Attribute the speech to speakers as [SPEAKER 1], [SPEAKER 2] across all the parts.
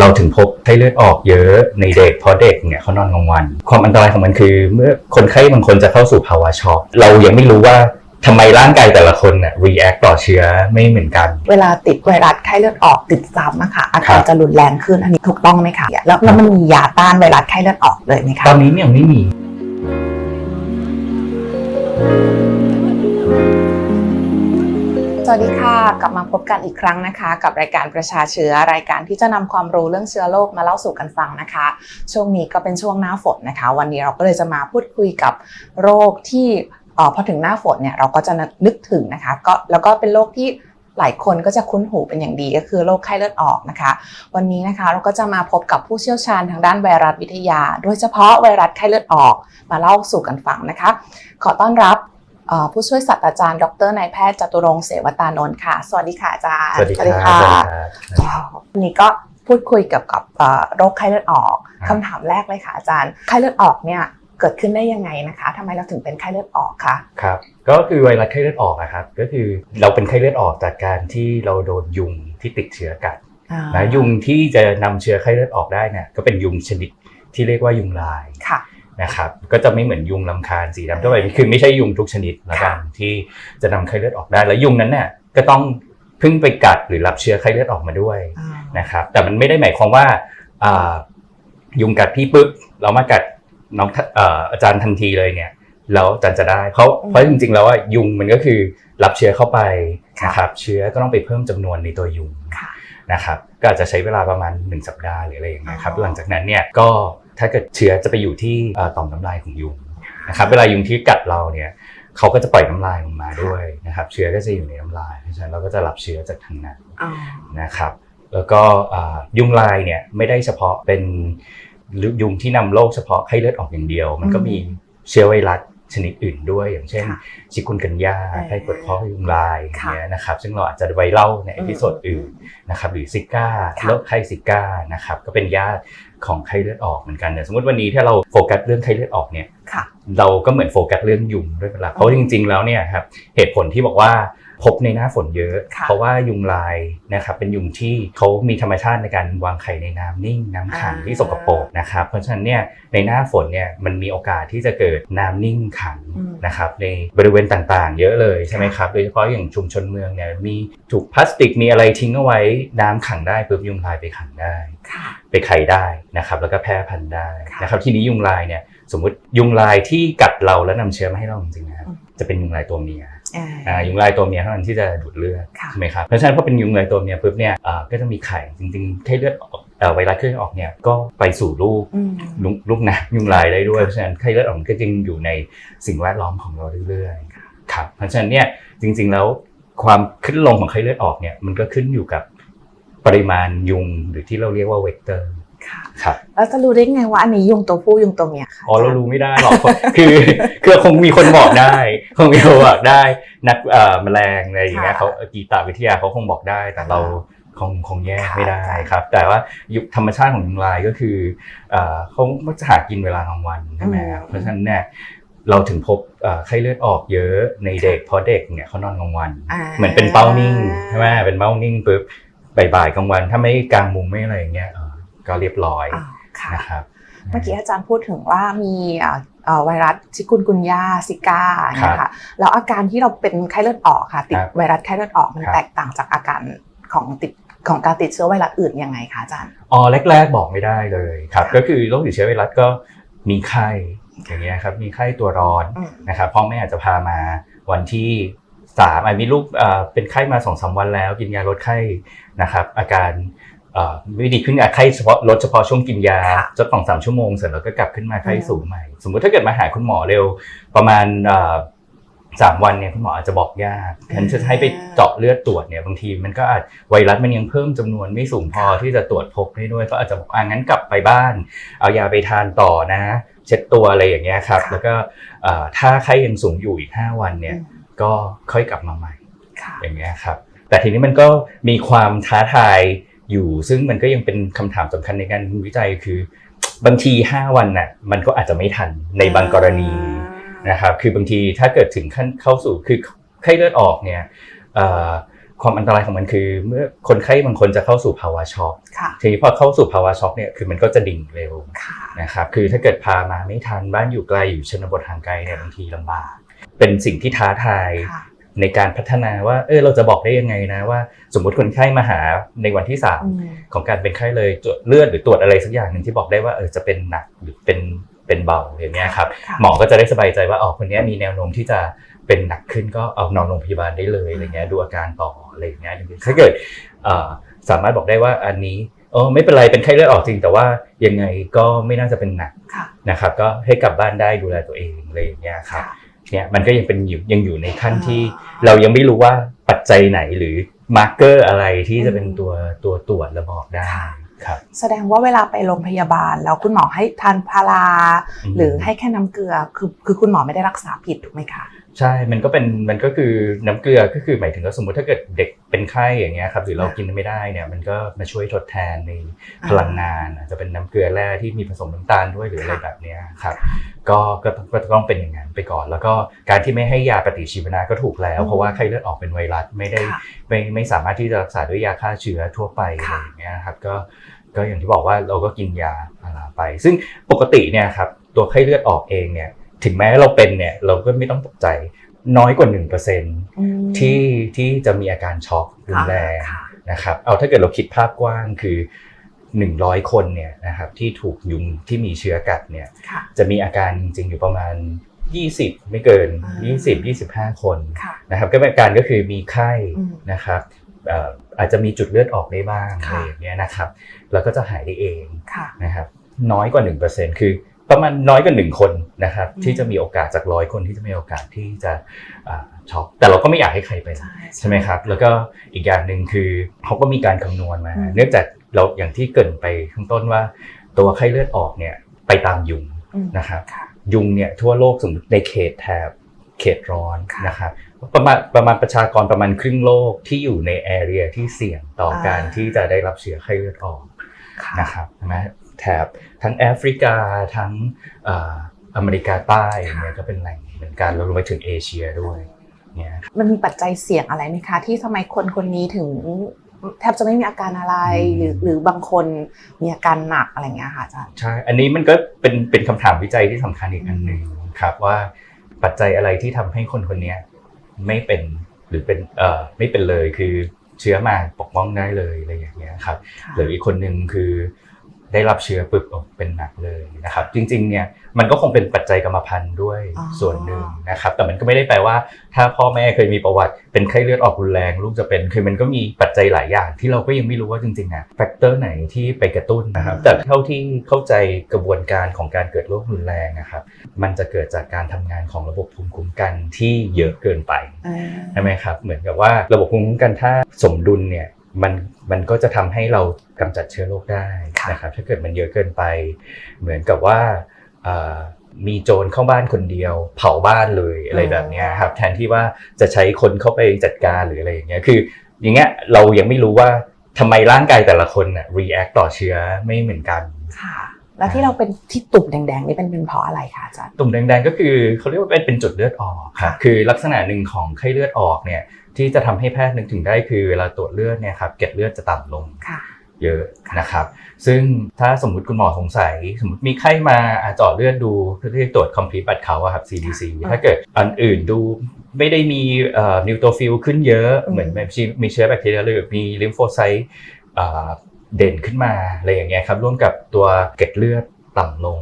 [SPEAKER 1] เราถึงพบไข้เลือดออกเยอะในเด็กเพราะเด็กเนี่ยเขานอนกลางวัน ความอันตรายของมันคือ เมื่อคนไข้บางคนจะเข้าสู่ภาวะช็อกเรายังไม่รู้ว่าทำไมร่างกายแต่ละคนเนี่ย react ต่อเชื้อไม่เหมือนกัน
[SPEAKER 2] เวลาติดไวรัสไข้เลือดออกติดซ้ำอะค่ะอา
[SPEAKER 1] ครั
[SPEAKER 2] การ
[SPEAKER 1] บ
[SPEAKER 2] จะรุนแรงขึ้นอันนี้ถูกต้องไหมคะแล้วแล้วมันมียาต้านไวรัสไข้เลือดออกเลยไหมคะ
[SPEAKER 1] ตอนนี้ยังไม่มี
[SPEAKER 2] สวัสดีค่ะ กลับมาพบกันอีกครั้งนะคะ กับรายการประชาเชื้อรายการที่จะนำความรู้เรื่องเชื้อโรคมาเล่าสู่กันฟังนะคะ ช่วงนี้ก็เป็นช่วงหน้าฝนนะคะ วันนี้เราก็เลยจะมาพูดคุยกับโรคที่ออพอถึงหน้าฝนเนี่ยเราก็จะนึกถึงนะคะก็แล้วก็เป็นโรคที่หลายคนก็จะคุ้นหูเป็นอย่างดีก็คือโรคไข้เลือดออกนะคะ วันนี้นะคะเราก็จะมาพบกับผู้เชี่ยวชาญทางด้านไวรัสวิทยา โดยเฉพาะไวรัสไข้เลือดออกมาเล่าสู่กันฟังนะคะ ขอต้อนรับ ผู้ช่วยศาสตราจารย์ ดรนายแพทย์จตุรงค์เสวตานนท์ค่ะ สวัสดีค่ะอาจารย์
[SPEAKER 1] สวัสดีครับ
[SPEAKER 2] ค่ะ
[SPEAKER 1] สวัสดีครับ
[SPEAKER 2] อ๋อวันนี้ก็พูดคุยเกี่ยวกับเอ่อโรคไข้เลือดออก
[SPEAKER 1] ครับ
[SPEAKER 2] คำถามแรกเลยค่ะอาจารย์ ไข้เลือดออกเนี่ยเกิดขึ้นได้ยังไงนะคะทำไมเราถึงเป็นไข้เลือดออกคะ
[SPEAKER 1] ครับ ก็คือไวรัสไข้เลือดออกนะครับ ก็คือเราเป็นไข้เลือดออกจากการที่เราโดนยุงที่ติดเชื้อกัด
[SPEAKER 2] อ่า
[SPEAKER 1] นะยุงที่จะนำเชื้อไข้เลือดออกได้เนี่ยก็เป็นยุงชนิดที่เรียกว่ายุงลาย
[SPEAKER 2] ค่ะ
[SPEAKER 1] นะครับก็จะไม่เหมือนยุงลำคาญสีดำทั่วไปคือไม่ใช่ยุงทุกชนิดละกันที่จะนำไข้เลือดออกได้ แล้วยุงนั้นเนี่ยก็ต้องเพิ่งไปกัดหรือรับเชื้อไข้เลือดออกมาด้วย
[SPEAKER 2] อ่า
[SPEAKER 1] นะครับแต่มันไม่ได้หมายความว่าอ่ายุงกัดพี่ปุ๊บเรามากัดน้องทเอ่ออาจารย์ทันทีเลยเนี่ยแล้วอาจารย์จะได้เพราะเพราะจริงๆ แล้วว่ายุงมันก็คือรับเชื้อเข้าไปนะครับเชื้อก็ต้องไปเพิ่มจำนวนในตัวยุง
[SPEAKER 2] ค่ะ
[SPEAKER 1] นะครับก็อาจจะใช้เวลาประมาณ 1 สัปดาห์หรืออะไรอย่างเงี้ยครับ
[SPEAKER 2] อ๋อ
[SPEAKER 1] หลังจากนั้นเนี่ยก็ ถ้าเกิดเชื้อจะไปอยู่ที่เอ่อต่อมน้ำลายของยุงนะครับเวลายุงที่กัดเราเนี่ยเขาก็จะปล่อยน้ำลายออกมาด้วยนะครับ เชื้อก็จะอยู่ในน้ำลายเพราะฉะนั้นเราก็จะรับเชื้อจากทางนั้น
[SPEAKER 2] อ๋อ
[SPEAKER 1] นะครับ แล้วก็อ่ายุงลายเนี่ยไม่ได้เฉพาะเป็นยุงที่นำโรคเฉพาะไข้เลือดออกอย่างเดียว มันก็มีเชื้อไวรัสชนิดอื่นด้วยอย่างเช่น
[SPEAKER 2] ค่ะ
[SPEAKER 1] ชิคุนกันยา
[SPEAKER 2] เออ
[SPEAKER 1] ไข้ปวดท้องยุงลายอย่าง
[SPEAKER 2] ค่ะ
[SPEAKER 1] เงี้ยนะครับ ซึ่งเราอาจจะไว้เล่าในเอพิโซด
[SPEAKER 2] อืม
[SPEAKER 1] อื่นนะครับหรือซิก้า
[SPEAKER 2] ค่ะ
[SPEAKER 1] โรคไข้ซิก้านะครับก็เป็นญาติ ของไข้เลือดออกเหมือนกันแต่สมมติวันนี้ถ้าเราโฟกัสเรื่องไข้เลือดออกเนี่ย
[SPEAKER 2] ค่ะ
[SPEAKER 1] เราก็เหมือนโฟกัสเรื่องยุงด้วยเป็นหลักเพราะจริง ๆ แล้วเนี่ยครับเหตุผลที่บอกว่า พบในหน้าฝนเยอะ
[SPEAKER 2] ค่ะ
[SPEAKER 1] เพราะว่ายุงลายนะครับเป็นยุงที่เขามีธรรมชาติในการวางไข่ในน้ำนิ่ง น้ำขัง
[SPEAKER 2] อ่า
[SPEAKER 1] ที่สกปรกนะครับเพราะฉะนั้นเนี่ยในหน้าฝนเนี่ยมันมีโอกาสที่จะเกิดน้ำนิ่งขัง
[SPEAKER 2] อืม
[SPEAKER 1] นะครับในบริเวณต่างๆ เยอะเลยใช่ไหมครับโดยเฉพาะอย่างชุมชนเมืองเนี่ยมีถูกพลาสติกมีอะไรทิ้งเอาไว้น้ำขังได้ปุ๊บยุงลายไปขังได้
[SPEAKER 2] ค่ะ
[SPEAKER 1] ไปไข่ได้นะครับแล้วก็แพร่พันธุ์ได้
[SPEAKER 2] ค่ะ
[SPEAKER 1] นะครับทีนี้ยุงลายเนี่ยสมมุติยุงลายที่กัดเราแล้วนำเชื้อมาให้เราจริงๆนะครับ
[SPEAKER 2] อืม
[SPEAKER 1] จะเป็นยุงลายตัวเมีย
[SPEAKER 2] อ่า
[SPEAKER 1] อ่ายุงลายตัวเมียเท่านั้นที่จะดูดเลือด
[SPEAKER 2] ค่ะ
[SPEAKER 1] ใช่ไหมครับเพราะฉะนั้นพอเป็นยุงลายตัวเมียปุ๊บเนี่ยอ่าก็จะมีไข่จริงๆไข้เลือดออกเอ่อไวรัสไข้เลือดออกเนี่ยก็ไปสู่ลูก
[SPEAKER 2] อืม
[SPEAKER 1] ลูกลูกน้ำยุงลายได้ด้วยเพราะฉะนั้นไข้เลือดออกมันก็จึงอยู่ในสิ่งแวดล้อมของเราเรื่อยๆครับเพราะฉะนั้นเนี่ยจริง ๆแล้วความขึ้นลงของไข้เลือดออกเนี่ยมันก็ขึ้นอยู่กับปริมาณยุงหรือที่เราเรียกว่าเวกเตอร์
[SPEAKER 2] ค่ะ
[SPEAKER 1] ครับ
[SPEAKER 2] แล้วจะรู้ได้ไงว่าอันนี้ยุงตัวผู้ยุงตัวเมียคะ
[SPEAKER 1] อ๋อเรารู้ไม่ได้หรอกคือคือคงมีคนบอกได้ คงมีคนบอกได้ นักเอ่อแมลงอะไรอย่างเงี้ยเขากีตาวิทยาเขาคงบอกได้แต่เราคงคงแยกไม่ได้ครับ แต่ว่ายุคธรรมชาติของยุงลายก็คือเอ่อเขามักจะหากินเวลากลางวันใช่ไหมครับเพราะฉะนั้นเนี่ยเราถึงพบเอ่อไข้เลือดออกเยอะในเด็กเพราะเด็กเนี่ยเขานอนกลางวันาเหมือนเป็นเป้านิ่งใช่ไหมเป็นเป้านิ่งปุ๊บบ่ายๆกลางวัน ถ้าไม่กลางมุมไม่อะไรอย่างเงี้ยเอ่อ ก็เรียบร้อย
[SPEAKER 2] อ่าค่ะ
[SPEAKER 1] นะครับ
[SPEAKER 2] เมื่อกี้อาจารย์พูดถึงว่ามีเอ่อเอ่อไวรัสชิคุนกุนยาซิก้าเนี่ยค่ะแล้วอาการที่เราเป็นไข้เลือดออกค่ะติด
[SPEAKER 1] ครับ
[SPEAKER 2] ไวรัสไข้เลือดออกมัน
[SPEAKER 1] ครับ
[SPEAKER 2] แตกต่างจากอาการของติดของการติดเชื้อไวรัสอื่นยังไงคะอาจารย์
[SPEAKER 1] อ๋อแรกๆบอกไม่ได้เลยครับ
[SPEAKER 2] ค่ะ
[SPEAKER 1] ก็คือโรคติดเชื้อไวรัสก็มีไข้อย่างเงี้ยครับมีไข้ตัวร้อน
[SPEAKER 2] อืม
[SPEAKER 1] นะครับพ่อแม่อาจจะพามาวันที่สามอะมีลูกเอ่อเป็นไข้มาสองสามวันแล้ว กินยาลดไข้นะครับ อาการ เอ่อไม่ดีขึ้นอะไข้เฉพาะลดเฉพาะช่วงกินยา
[SPEAKER 2] ค่ะ
[SPEAKER 1] จะสองสามชั่วโมงเสร็จแล้วก็กลับขึ้นมาไข้
[SPEAKER 2] อืม
[SPEAKER 1] สูงใหม่ สมมุติถ้าเกิดมาหาคุณหมอเร็ว ประมาณเอ่อสามวันเนี่ยคุณหมออาจจะบอกยากแทนจะให้ไปเจาะเลือดตรวจเนี่ยบางทีมันก็อาจไวรัสมันยังเพิ่มจำนวนไม่สูงพอที่จะตรวจพบได้ด้วยก็อาจจะบอกอ่างั้นกลับไปบ้าน เอายาไปทานต่อนะ เช็ดตัวอะไรอย่างเงี้ยครับ
[SPEAKER 2] ค่ะ
[SPEAKER 1] แล้วก็เอ่อถ้าไข้ยังสูงอยู่อีก5วันเนี่ย
[SPEAKER 2] อืม
[SPEAKER 1] ก็ค่อยกลับมาใหม่
[SPEAKER 2] ค่ะ
[SPEAKER 1] อย่างเงี้ยครับแต่ทีนี้มันก็มีความท้าทาย อยู่ ซึ่งมันก็ยังเป็นคำถามสำคัญในการวิจัยคือบางที 5 วันน่ะมันก็อาจจะไม่ทันในบางกรณีนะครับคือบางทีถ้าเกิดถึงขั้นเข้าสู่คือไข้เลือดออกเนี่ยเอ่อความอันตรายของมันคือ เมื่อคนไข้บางคนจะเข้าสู่ภาวะช็อก
[SPEAKER 2] ค่ะ
[SPEAKER 1] ทีนี้พอเข้าสู่ภาวะช็อกเนี่ยคือมันก็จะดิ่งเร็ว
[SPEAKER 2] ค่ะ
[SPEAKER 1] นะครับคือถ้าเกิดพามาไม่ทันบ้านอยู่ไกลอยู่ชนบทห่างไกลเนี่ยบางทีลำบาก เป็นสิ่งที่ท้าทาย
[SPEAKER 2] ค่ะ
[SPEAKER 1] ในการพัฒนาว่าเออเราจะบอกได้ยังไงนะว่า สมมุติคนไข้มาหาในวันที่สาม
[SPEAKER 2] อืม
[SPEAKER 1] ของการเป็นไข้เลยตรวจเลือดหรือตรวจอะไรสักอย่างหนึ่งที่บอกได้ว่าเออจะเป็นหนักหรือเป็นเป็นเบาอย่างเงี้ยครับ
[SPEAKER 2] ค่ะ
[SPEAKER 1] หมอก็จะได้สบายใจว่าอ๋อคนเนี้ยมีแนวโน้มที่จะเป็นหนักขึ้นก็เอานอนโรงพยาบาลได้เลยอะไรเงี้ยดูอาการต่ออะไรอย่างเงี้ยถ้าเกิดเอ่อสามารถบอกได้ว่าอันนี้เออไม่เป็นไรเป็นไข้เลือดออกจริง แต่ว่ายังไงก็ไม่น่าจะเป็นหนัก
[SPEAKER 2] ค่ะ
[SPEAKER 1] นะครับก็ให้กลับบ้านได้ดูแลตัวเองอะไรอย่างเงี้ยครับ
[SPEAKER 2] ค่ะ
[SPEAKER 1] เนี่ยมันก็ยังเป็นอยู่ยังอยู่ในขั้นที่
[SPEAKER 2] อ่า
[SPEAKER 1] เรายังไม่รู้ว่าปัจจัยไหนหรือมาร์กเกอร์อะไรที่จะเป็นตัวตัวตรวจและบอกได้ครับ
[SPEAKER 2] แสดงว่าเวลาไปโรงพยาบาลแล้วคุณหมอให้ทานพารา
[SPEAKER 1] อืม
[SPEAKER 2] หรือให้แค่น้ำเกลือคือคือคุณหมอไม่ได้รักษาผิดถูกไหมคะ
[SPEAKER 1] ใช่ มันก็เป็นมันก็คือน้ำเกลือก็คือหมายถึงว่าสมมติถ้าเกิดเด็กเป็นไข้อย่างเงี้ยครับหรือเรากินไม่ได้เนี่ยมันก็มาช่วยทดแทนในพลังงานอาจจะเป็นน้ำเกลือแร่ที่มีผสมน้ำตาลด้วยหรืออะไรแบบเนี้ยครับก็ก็ต้องก็ต้องเป็นอย่างนั้นไปก่อน แล้วก็การที่ไม่ให้ยาปฏิชีวนะก็ถูกแล้ว
[SPEAKER 2] อืม
[SPEAKER 1] เพราะว่าไข้เลือดออกเป็นไวรัสไม่ได้
[SPEAKER 2] ค่ะ
[SPEAKER 1] ไม่ไม่สามารถที่จะรักษาด้วยยาฆ่าเชื้อทั่วไปอะไร
[SPEAKER 2] ค่ะ
[SPEAKER 1] อย่างเงี้ยนะครับก็ก็อย่างที่บอกว่าเราก็กินยาพาราไป ซึ่งปกติเนี่ยครับตัวไข้เลือดออกเองเนี่ยถึงแม้เราเป็นเนี่ยเราก็ไม่ต้องตกใจน้อยกว่า1%
[SPEAKER 2] อืม
[SPEAKER 1] ที่ที่จะมีอาการช็อกรุนแรง
[SPEAKER 2] ค่ะ
[SPEAKER 1] นะครับเอาถ้าเกิดเราคิดภาพกว้างคือ 100 คนเนี่ยนะครับที่ถูกยุงที่มีเชื้อกัดเนี่ย
[SPEAKER 2] ค่ะ
[SPEAKER 1] จะมีอาการจริงๆอยู่ประมาณ 20 ไม่เกิน
[SPEAKER 2] อ่า
[SPEAKER 1] 20 25 คน
[SPEAKER 2] ค่ะ
[SPEAKER 1] นะครับก็เป็นอาการก็คือมีไข้
[SPEAKER 2] อืม
[SPEAKER 1] นะครับเอ่ออาจจะมีจุดเลือดออกได้บ้างอะ
[SPEAKER 2] ค่ะ
[SPEAKER 1] ไรอย่างเงี้ยนะครับแล้วก็จะหายได้เอง
[SPEAKER 2] ค่ะ
[SPEAKER 1] นะครับน้อยกว่า 1%คือประมาณน้อยกว่า1คนนะครับ
[SPEAKER 2] อืม
[SPEAKER 1] ที่จะมีโอกาสจากร้อยคนที่จะมีโอกาสที่จะอ่าช็อกแต่เราก็ไม่อยากให้ใครเป็น
[SPEAKER 2] ใช่
[SPEAKER 1] ใช่ไหมครับ แล้วก็อีกอย่างหนึ่งคือเขาก็มีการคำนวณมา
[SPEAKER 2] อืม
[SPEAKER 1] เนื่องจาก เราอย่างที่เกรินไปข้างต้นว่า ตัวไข้เลือดออกเนี่ยไปตามยุง
[SPEAKER 2] อืม
[SPEAKER 1] นะครับ
[SPEAKER 2] ค่ะ
[SPEAKER 1] ยุงเนี่ยทั่วโลกสมมติในเขตแถบเขตร้อน
[SPEAKER 2] ค่ะ
[SPEAKER 1] นะครับประมาณประมาณประชากรประมาณครึ่งโลกที่อยู่ในแอเรียที่เสี่ยงต่ออาการที่จะได้รับเชื้อไข้เลือดออก
[SPEAKER 2] ค่ะ
[SPEAKER 1] นะครับใช่ไหมแถบทั้งแอฟริกาทั้งเอ่ออเมริกาใต้เนี่ยก็เป็นแหล่งเหมือนกันแล้วรวมไปถึงเอเชียด้วยเนี่ย
[SPEAKER 2] มันมีปัจจัยเสี่ยงอะไรไหมคะ ที่ทำไมคนคนนี้ถึง แทบจะไม่มีอาการอะไร
[SPEAKER 1] อืม
[SPEAKER 2] หรือหรือบางคนมีอาการหนักอะไรอย่างเงี้ยค่ะอาจารย์
[SPEAKER 1] ใช่ อันนี้มันก็เป็นเป็นคำถามวิจัยที่สำคัญอีกอันหนึ่งครับว่าปัจจัยอะไรที่ทำให้คนคนเนี้ยไม่เป็นหรือเป็นเอ่อไม่เป็นเลยคือเชื้อมาปกป้องได้เลยอะไรอย่างเงี้ยครับ
[SPEAKER 2] ค่ะ
[SPEAKER 1] หรืออีกคนหนึ่งคือ ได้รับเชื้อปึ๊บออกเป็นหนักเลยนะครับ จริงๆเนี่ยมันก็คงเป็นปัจจัยกรรมพันธุ์ด้วย
[SPEAKER 2] อ๋อ
[SPEAKER 1] ส่วนหนึ่งนะครับ แต่มันก็ไม่ได้แปลว่า ถ้าพ่อแม่เคยมีประวัติเป็นไข้เลือดออกรุนแรงลูกจะเป็นคือมันก็มีปัจจัยหลายอย่าง ที่เราก็ยังไม่รู้ว่าจริงๆอะแฟกเตอร์ไหนที่ไปกระตุ้นนะครับ แต่เท่าที่เข้าใจกระบวนการของการเกิดโรครุนแรงนะครับ มันจะเกิดจากการทำงานของระบบภูมิคุ้มกันที่เยอะเกินไป
[SPEAKER 2] อ่า
[SPEAKER 1] ใช่ไหมครับ เหมือนกับว่าระบบภูมิคุ้มกันถ้าสมดุลเนี่ย มันมันก็จะทำให้เรากำจัดเชื้อโรคได้นะครับถ้าเกิดมันเยอะเกินไป เหมือนกับว่าเอ่อมีโจรเข้าบ้านคนเดียว เผาบ้านเลยอะไรแบบเนี้ยครับแทนที่ว่าจะใช้คนเข้าไปจัดการหรืออะไรอย่างเงี้ยคือ อย่างเงี้ยเรายังไม่รู้ว่าทำไมร่างกายแต่ละคนน่ะ react ต่อเชื้อไม่เหมือนกัน
[SPEAKER 2] ค่ะแล้วที่เราเป็นที่ตุ่มแดงๆนี่เป็นเป็นเพราะอะไรคะอาจารย์
[SPEAKER 1] ตุ่มแดงๆก็คือเขาเรียกว่าเป็นเป็นจุดเลือดออกครับ
[SPEAKER 2] ค่ะ
[SPEAKER 1] คือลักษณะหนึ่งของไข้เลือดออกเนี่ย ที่จะทำให้แพทย์นึกถึงได้คือเวลาตรวจเลือดเนี่ยครับเกล็ดเลือดจะต่ำลง
[SPEAKER 2] ค่ะ
[SPEAKER 1] เยอะนะครับ ซึ่งถ้าสมมุติคุณหมอสงสัย สมมติมีไข้มาอะเจาะเลือดดูเพื่อที่จะตรวจ complete blood count อะครับ CDC
[SPEAKER 2] ค่ะ
[SPEAKER 1] ถ้าเกิดอันอื่นดูไม่ได้มีนิวโตฟิลขึ้นเยอะ
[SPEAKER 2] อืม
[SPEAKER 1] เหมือนแบบมีเชื้อแบคทีเรียหรือมีลิมโฟไซต์เด่นขึ้นมาอะไรอย่างเงี้ยครับร่วมกับตัวเกล็ดเลือดต่ำลง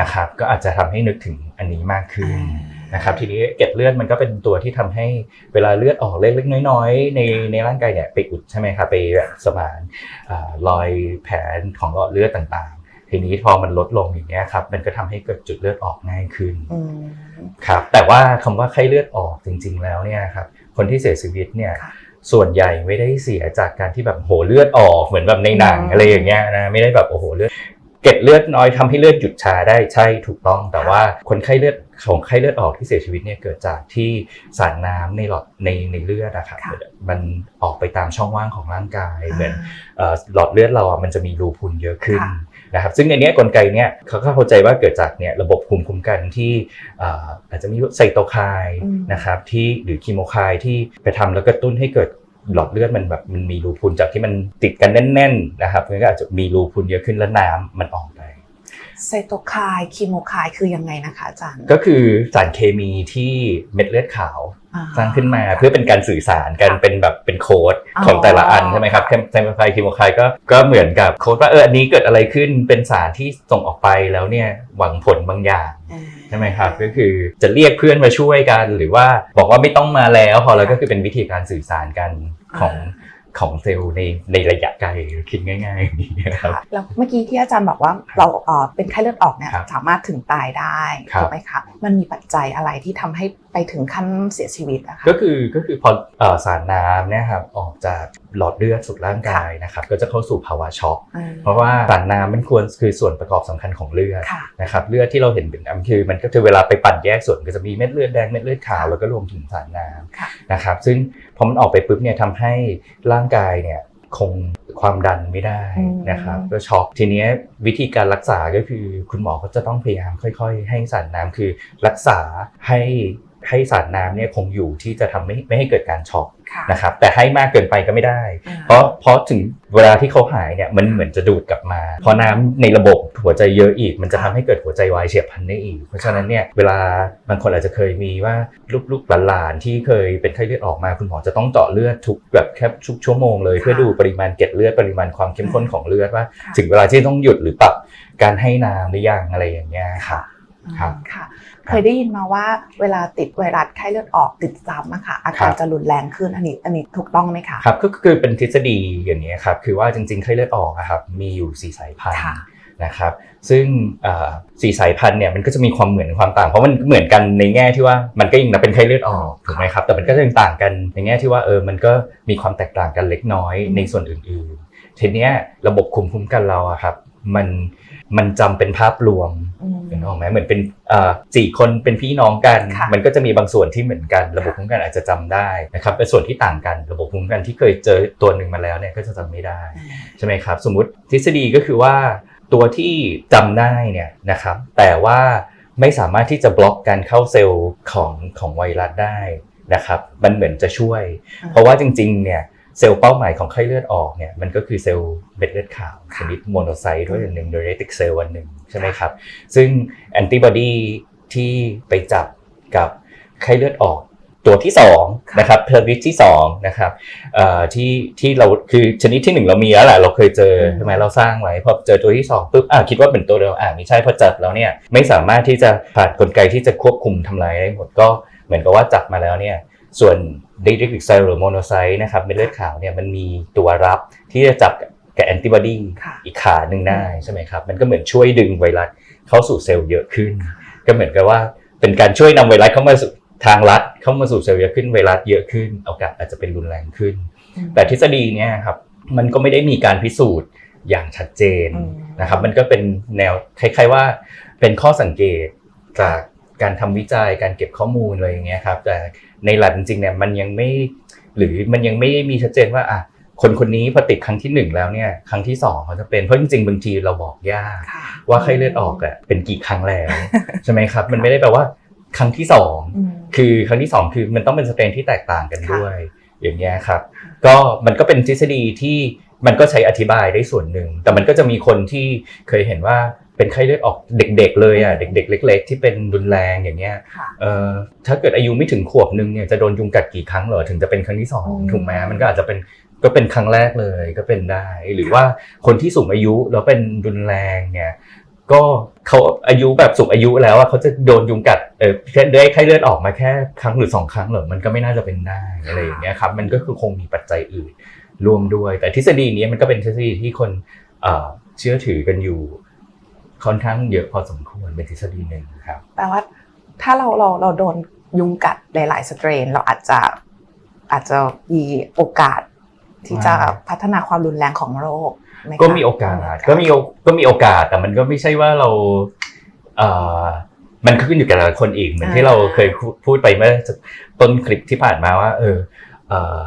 [SPEAKER 1] นะครับ ก็อาจจะทำให้นึกถึงอันนี้มากขึ้น นะครับทีนี้เกล็ดเลือดมันก็เป็นตัวที่ทำให้เวลาเลือดออกเล็กๆน้อยๆในในร่างกายเนี่ยไปอุดใช่ไหมครับไปแบบสมานอารอยแผลของหลอดเลือดต่างๆ ทีนี้พอมันลดลงอย่างเงี้ยครับมันก็ทำให้เกิดจุดเลือดออกง่ายขึ้น
[SPEAKER 2] อืม
[SPEAKER 1] ครับแต่ว่าคำว่าไข้เลือดออกจริง ๆ แล้วเนี่ยครับคนที่เสียชีวิตเนี่ย
[SPEAKER 2] ค่ะ
[SPEAKER 1] ส่วนใหญ่ไม่ได้เสียจากการที่แบบโหเลือดออกเหมือนแบบในหนัง
[SPEAKER 2] อืม
[SPEAKER 1] อะไรอย่างเงี้ยนะไม่ได้แบบโอ้โหเลือดเกล็ดเลือดน้อยทำให้เลือดหยุดชาได้ใช่ถูกต้อง แต่ว่าคนไข้เลือด ของไข้เลือดออกที่เสียชีวิตเนี่ยเกิดจากที่สารน้ำในหลอดในในเลือดอะครับ
[SPEAKER 2] ค่ะ
[SPEAKER 1] มันออกไปตามช่องว่างของร่างกายเหมือนเอ่อหลอดเลือดเราอะมันจะมีรูพุนเยอะขึ้น
[SPEAKER 2] ค่ะ
[SPEAKER 1] นะครับซึ่งอันเนี้ยกลไกเนี้ยเขาก็เข้าใจว่าเกิดจากเนี่ยระบบภูมิคุ้มกันที่เอ่ออาจจะมีไซโตไคน์
[SPEAKER 2] อืม
[SPEAKER 1] นะครับที่หรือคีโมไคน์ที่ไปทำแล้วกระตุ้นให้เกิดหลอดเลือดมันแบบมันมีรูพุนจากที่มันติดกันแน่น ๆ นะครับมันก็อาจจะมีรูพุนเยอะขึ้นแล้วน้ำมันออก ไป
[SPEAKER 2] ไซโตไคน์คีโมไคน์คือยังไงนะคะอาจารย์
[SPEAKER 1] ก็คือสารเคมีที่เม็ดเลือดขาว
[SPEAKER 2] อ่
[SPEAKER 1] สร้างขึ้นมาเพื่อเป็นการสื่อสารกันเป็นแบบเป็นโค้ด
[SPEAKER 2] อ๋อ
[SPEAKER 1] ของแต่ละอันใช่ไหมครับไซมไคคีโมไคก็ก็เหมือนกับโค้ดว่าเอออันนี้เกิดอะไรขึ้นเป็นสารที่ส่งออกไปแล้วเนี่ยหวังผลบางอย่าง
[SPEAKER 2] อ่า
[SPEAKER 1] ใช่ไหมครับก็คือจะเรียกเพื่อนมาช่วยกัน หรือว่าบอกว่าไม่ต้องมาแล้วพอแล้วก็คือเป็นวิธีการสื่อสารกันของ ของเซลล์ในในระยะไกลคิดง่ายๆอย่างนี้ครับ
[SPEAKER 2] ค่ะแล้วเมื่อกี้ที่อาจารย์บอกว่าเราเอ่อเป็นไข้เลือดออกเนี่ย
[SPEAKER 1] ครับ
[SPEAKER 2] สามารถถึงตายได้
[SPEAKER 1] ครับ
[SPEAKER 2] ถูกไหมคะมันมีปัจจัยอะไรที่ทำให้ไปถึงขั้นเสียชีวิตนะคะ
[SPEAKER 1] ก็คือก็คือพอเอ่อสารน้ำเนี่ยครับออกจาก หลอดเลือดสู่ร่างกายนะครับก็จะเข้าสู่ภาวะช็อก
[SPEAKER 2] อืม
[SPEAKER 1] เพราะว่าสารน้ำมันควรคือส่วนประกอบสำคัญของเลือด
[SPEAKER 2] ค่ะ
[SPEAKER 1] นะครับเลือดที่เราเห็นเป็นอันคือมันก็คือเวลาไปปั่นแยกส่วนก็จะมีเม็ดเลือดแดงเม็ดเลือดขาวแล้วก็รวมถึงสารน้
[SPEAKER 2] ค่ะำ
[SPEAKER 1] นะครับซึ่งพอมันออกไปปุ๊บเนี่ยทำให้ร่างกายเนี่ยคงความดันไม่ได้นะครับก็ช็อกทีเนี้ยวิธีการรักษาก็คือคุณหมอก็จะต้องพยายามค่อย ๆ ให้สารน้ำคือรักษาให้ให้สารน้ำเนี่ยคงอยู่ที่จะทำไม่ไม่ให้เกิดการช็อก
[SPEAKER 2] ค่ะ
[SPEAKER 1] นะครับแต่ให้มากเกินไปก็ไม่ได้
[SPEAKER 2] อ่า
[SPEAKER 1] เพราะเพราะถึงเวลาที่เขาหายเนี่ยมันเหมือนจะดูดกลับมาเพราะน้ำในระบบหัวใจเยอะอีก มันจะทำให้เกิดหัวใจวายเฉียบพลันได้อีก เพราะฉะนั้นเนี่ยเวลาบางคนอาจจะเคยมีว่าลูกๆหลานๆที่เคยเป็นไข้เลือดออกมาคุณหมอจะต้องเจาะเลือดทุกแบบแค่ทุกชั่วโมงเลย
[SPEAKER 2] ค่ะ
[SPEAKER 1] เพื่อดูปริมาณเกล็ดเลือดปริมาณความเข้มข้นของเลือดว่า
[SPEAKER 2] ค่ะ
[SPEAKER 1] ถึงเวลาที่ต้องหยุดหรือปรับการให้น้ำหรือยังอะไรอย่างเงี้ยครับครับ
[SPEAKER 2] อืมค่ะ เคยได้ยินมาว่าเวลาติดไวรัสไข้เลือดออกติดซ้ำอะค่ะอาการ
[SPEAKER 1] ครับ
[SPEAKER 2] จะรุนแรงขึ้นอันนี้อันนี้ถูกต้องไหมคะ
[SPEAKER 1] ครับก็คือเป็นทฤษฎีอย่างนี้ยครับคือว่าจริงๆไข้เลือดออกอะครับมีอยู่สี่สายพันธุ์
[SPEAKER 2] ค่ะ
[SPEAKER 1] นะครับซึ่งเอ่อสี่สายพันธุ์เนี่ยมันก็จะมีความเหมือนความต่าง เพราะมันเหมือนกันในแง่ที่ว่ามันก็ยังนับเป็นไข้เลือดออกถูกไหมครับแต่มันก็ยังต่างกันในแง่ที่ว่าเออมันก็มีความแตกต่างกันเล็กน้อย
[SPEAKER 2] อืม
[SPEAKER 1] ในส่วนอื่นๆทีเนี้ยระบบคุมคุ้มกันเราอะครับ มันมันจำเป็นภาพรวม
[SPEAKER 2] อืม
[SPEAKER 1] เห็นออกไหมเหมือนเป็นเอ่อสี่คนเป็นพี่น้องกัน
[SPEAKER 2] ค่ะ
[SPEAKER 1] มันก็จะมีบางส่วนที่เหมือนกันระบบคุ้มกันอาจจะจำได้นะครับแต่ส่วนที่ต่างกันระบบคุ้มกันที่เคยเจอตัวหนึ่งมาแล้วเนี่ยก็จะจำไม่ได้ใช่ไหมครับ สมมุติทฤษฎีก็คือว่าตัวที่จำได้เนี่ยนะครับแต่ว่าไม่สามารถที่จะบล็อกการเข้าเซลล์ของของไวรัสได้นะครับ มันเหมือนจะช่วย
[SPEAKER 2] อืม
[SPEAKER 1] เพราะว่าจริงๆเนี่ย เซลล์เป้าหมายของไข้เลือดออกเนี่ยมันก็คือเซลล์เม็ดเลือดขาวชนิดโมโนไซต์ด้วยอันหนึ่งเดเรติกเซลล์อันหนึ่งใช่ไหมครับ ซึ่งแอนติบอดีที่ไปจับกับไข้เลือดออกตัวที่2นะครับเพลวิสที่2นะครับเอ่อที่ที่เราคือชนิดที่ 1 เรามีแล้วแหละเราเคยเจอ
[SPEAKER 2] อืม
[SPEAKER 1] ใช่ไหมเราสร้างไว้พอเจอตัวที่2ปุ๊บอะคิดว่าเป็นตัวเดิมอะไม่ใช่พอจับแล้วเนี่ยไม่สามารถที่จะผ่านกลไกที่จะควบคุมทำลายได้หมดก็เหมือนกับว่าจับมาแล้วเนี่ย ส่วนเดริกเซลล์หรือโมโนไซต์นะครับเม็ดเลือดขาวเนี่ยมันมีตัวรับที่จะจับกับแอนติบอดี
[SPEAKER 2] ค่ะ
[SPEAKER 1] อีกขาหนึ่งได้ใช่ไหมครับ มันก็เหมือนช่วยดึงไวรัสเข้าสู่เซลล์เยอะขึ้น ก็เหมือนกับว่าเป็นการช่วยนำไวรัสเข้ามาสู่ทางลัดเข้ามาสู่เซลล์เยอะขึ้นไวรัสเยอะขึ้นโอกาสอาจจะเป็นรุนแรงขึ้น
[SPEAKER 2] อืม
[SPEAKER 1] แต่ทฤษฎีเนี่ยครับมันก็ไม่ได้มีการพิสูจน์อย่างชัดเจน
[SPEAKER 2] อืม
[SPEAKER 1] นะครับ มันก็เป็นแนวคล้ายๆว่าเป็นข้อสังเกตจาก การทำวิจัยการเก็บข้อมูลอะไรอย่างเงี้ยครับ แต่ในหลักจริงๆเนี่ยมันยังไม่หรือมันยังไม่ได้มีชัดเจนว่าอะคนคนนี้พอติดครั้งที่หนึ่งแล้วเนี่ยครั้งที่สองเขาจะเป็นเพราะจริงๆบางทีเราบอกยาก
[SPEAKER 2] ค่ะ
[SPEAKER 1] ว่าไข้เลือดออกอะเป็นกี่ครั้งแล้วใช่ไหมครับ มันไม่ได้แปลว่าครั้งที่สอง
[SPEAKER 2] อืม
[SPEAKER 1] คือครั้งที่สองคือมันต้องเป็นสเตรนที่แตกต่างกัน
[SPEAKER 2] ค่ะ
[SPEAKER 1] ด้วย อย่างเงี้ยครับ ก็มันก็เป็นทฤษฎีที่มันก็ใช้อธิบายได้ส่วนหนึ่ง แต่มันก็จะมีคนที่เคยเห็นว่า เป็นไข้เลือดออกเด็ก ๆ เลยอะเด็ก ๆ เล็ก ๆ ที่เป็นรุนแรงอย่างเงี้ย
[SPEAKER 2] ค่ะ
[SPEAKER 1] เอ่อถ้าเกิดอายุไม่ถึงขวบนึงเนี่ยจะโดนยุงกัดกี่ครั้งเหรอถึงจะเป็นครั้งที่สอง
[SPEAKER 2] อืม
[SPEAKER 1] ถูกไหมมันก็อาจจะเป็นก็เป็นครั้งแรกเลยก็เป็นได้ หรือว่าคนที่สูงอายุแล้วเป็นรุนแรงเนี่ยก็เขาอายุแบบสูงอายุแล้วอะเขาจะโดนยุงกัดเออแค่ได้ไข้เลือดออกมาแค่ครั้งหรือสองครั้งเหรอมันก็ไม่น่าจะเป็นได้อะไรอย่างเงี้ยครับมันก็คือคงมีปัจจัยอื่นรวมด้วย แต่ทฤษฎีนี้มันก็เป็นทฤษฎีที่คนเอ่อเชื่อถือกันอยู่ ค่อนข้างเยอะพอสมควรเป็นทฤษฎีหนึ่งครับ
[SPEAKER 2] แปลว่าถ้าเราเราเราโดนยุงกัดหลาย ๆ สเตรน เราอาจจะอาจจะมีโอกาสที่จะ
[SPEAKER 1] อ่า
[SPEAKER 2] พัฒนาความรุนแรงของโรคไหคะ
[SPEAKER 1] ก็มีโอกาสก็มีโอก็มีโอกาสแต่มันก็ไม่ใช่ว่าเราเอ่อมันขึ้นอยู่กับแต่ละคนอีกเหมือนที่เราเคยพูดไปเมื่อต้นคลิปที่ผ่านมาว่า เออเอ่อ